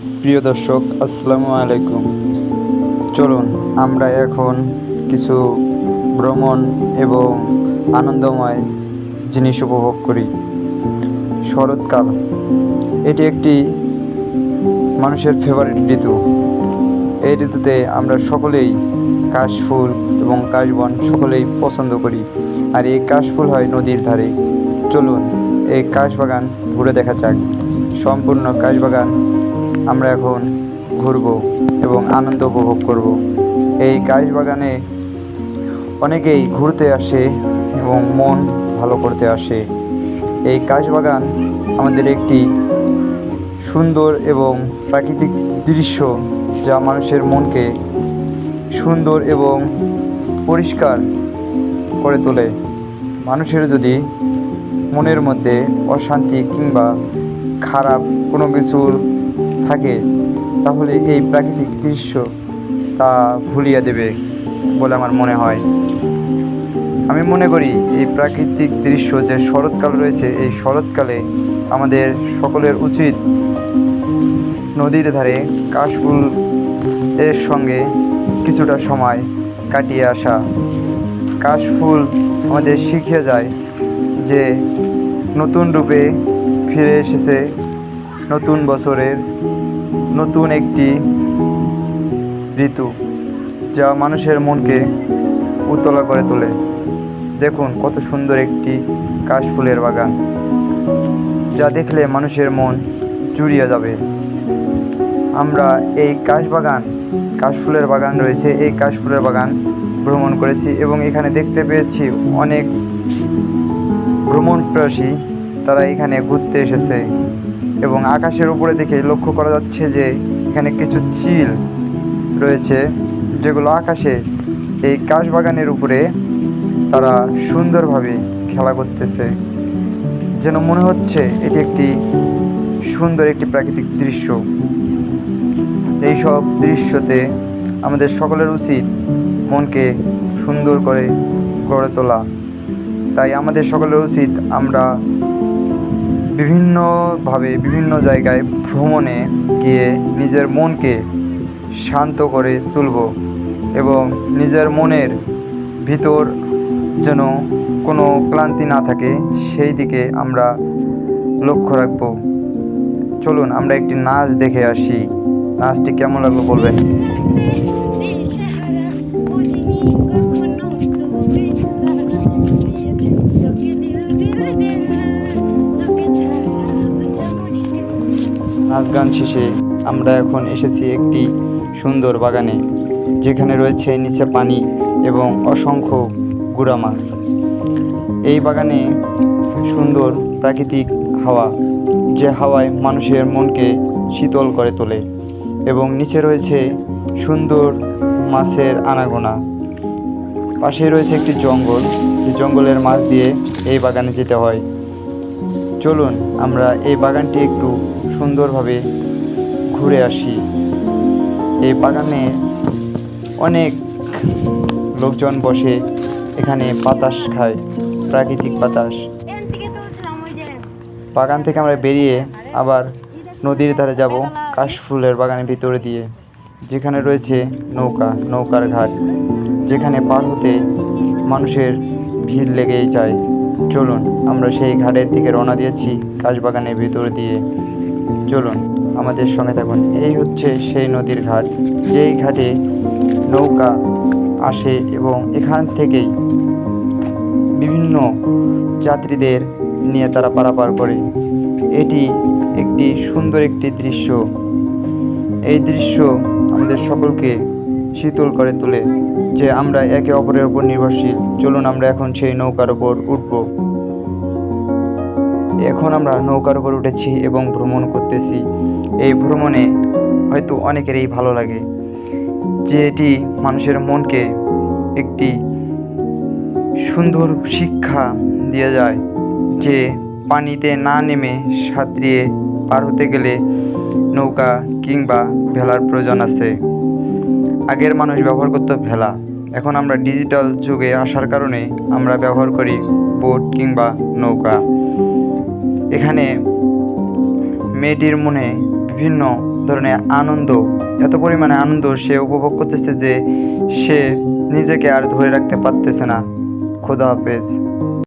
প্রিয় দর্শক, আসসালামু আলাইকুম। চলুন, আমরা এখন কিছু ভ্রমণ এবং আনন্দময় জিনিস উপভোগ করি। শরৎকাল। এটি একটি মানুষের ফেভারিট ঋতু। এই ঋতুতে আমরা সকলেই কাশফুল এবং কাশবন সকলেই পছন্দ করি। আর এই কাশফুল হয় নদীর ধারে। চলুন, এই কাশবাগান ঘুরে দেখা যাক। সম্পূর্ণ কাশবাগান আমরা এখন ঘুরব এবং আনন্দ উপভোগ করব। এই কাশ বাগানে অনেকেই ঘুরতে আসে এবং মন ভালো করতে আসে। এই কাশবাগান আমাদের একটি সুন্দর এবং প্রাকৃতিক দৃশ্য যা মানুষের মনকে সুন্দর এবং পরিষ্কার করে তোলে। মানুষের যদি মনের মধ্যে অশান্তি কিংবা খারাপ কোনো কিছু থাকে, তাহলে এই প্রাকৃতিক দৃশ্য তা ভুলিয়ে দেবে বলে আমার মনে হয়। আমি মনে করি এই প্রাকৃতিক দৃশ্য যে শরৎকাল রয়েছে, এই শরৎকালে আমাদের সকলের উচিত নদীর ধারে কাশফুল এর সঙ্গে কিছুটা সময় কাটিয়ে আসা। কাশফুল আমাদের শিখিয়ে যায় যে নতুন রূপে ফিরে এসেছে নতুন বছরের নতুন একটি ঋতু যা মানুষের মনকে উত্তলা করে তোলে। দেখুন কত সুন্দর একটি কাশফুলের বাগান, যা দেখলে মানুষের মন জুড়িয়ে যাবে। আমরা এই কাশবাগান, কাশফুলের বাগান রয়েছে, এই কাশফুলের বাগান ভ্রমণ করেছি এবং এখানে দেখতে পেয়েছি অনেক ভ্রমণপ্রাসী তারা এখানে ঘুরতে এসেছে। এবং আকাশের উপরে দেখে লক্ষ্য করা যাচ্ছে যে এখানে কিছু চিল রয়েছে, যেগুলো আকাশে এই কাশবাগানের উপরে তারা সুন্দরভাবে খেলা করতেছে। যেন মনে হচ্ছে এটি একটি সুন্দর একটি প্রাকৃতিক দৃশ্য। এই সব দৃশ্যতে আমাদের সকলের উচিত মনকে সুন্দর করে গড়ে তোলা। তাই আমাদের সকলের উচিত আমরা বিভিন্নভাবে, বিভিন্ন জায়গায় ভ্রমণে গিয়ে নিজের মনকে শান্ত করে তুলব এবং নিজের মনের ভিতর যেন কোনো ক্লান্তি না থাকে, সেই দিকে আমরা লক্ষ্য রাখব। চলুন, আমরা একটি নাচ দেখে আসি। নাচটি কেমন লাগল বলবেন? নাচ গান শেষে আমরা এখন এসেছি একটি সুন্দর বাগানে, যেখানে রয়েছে নিচে পানি এবং অসংখ্য গুড়া মাছ। এই বাগানে সুন্দর প্রাকৃতিক হাওয়া, যে হাওয়ায় মানুষের মনকে শীতল করে তোলে এবং নিচে রয়েছে সুন্দর মাছের আনাগোনা। পাশে রয়েছে একটি জঙ্গল, যে জঙ্গলের মাছ দিয়ে এই বাগানে যেতে হয়। চলুন আমরা এই বাগানটি একটু সুন্দরভাবে ঘুরে আসি। এই বাগানে অনেক লোকজন বসে এখানে বাতাস খায়, প্রাকৃতিক বাতাস। বাগান থেকে আমরা বেরিয়ে আবার নদীর ধারে যাব, কাশফুলের বাগানের ভিতরে দিয়ে, যেখানে রয়েছে নৌকা, নৌকার ঘাট, যেখানে পার হতে মানুষের ভিড় লেগেই যায়। চলুন, আমরা সেই ঘাটের দিকে রওনা দিয়েছি কাশবাগানের ভিতর দিয়ে। চলুন, আমাদের সঙ্গে থাকুন। এই হচ্ছে সেই নদীর ঘাট। যেই ঘাটে নৌকা আসে এবং এখান থেকেই বিভিন্ন যাত্রীদের নিয়ে তারা পারাপার করে। এটি একটি সুন্দর একটি দৃশ্য। এই দৃশ্য আমাদের সকলকে শীতল করে তোলে, যে আমরা একে অপরের উপর নির্ভরশীল। চলুন আমরা এখন সেই নৌকার উপর উঠব। এখন আমরা নৌকার উপর উঠেছি এবং ভ্রমণ করতেছি। এই ভ্রমণে হয়তো অনেকেরই ভালো লাগে, যে এটি মানুষের মনকে একটি সুন্দর শিক্ষা দিয়ে যায়, যে পানিতে না নেমে সাঁতরিয়ে পার হতে গেলে নৌকা কিংবা ভেলার প্রয়োজন আছে। আগের মানুষ ব্যবহার করতো ভেলা। এখন আমরা ডিজিটাল যুগে আসার কারণে আমরা ব্যবহার করি বোট কিংবা নৌকা। এখানে মেয়েটির মনে বিভিন্ন ধরনের আনন্দ, এত পরিমাণে আনন্দ সে উপভোগ করতেছে যে সে নিজেকে আর ধরে রাখতে পারতেছে না। খোদা হাফেজ।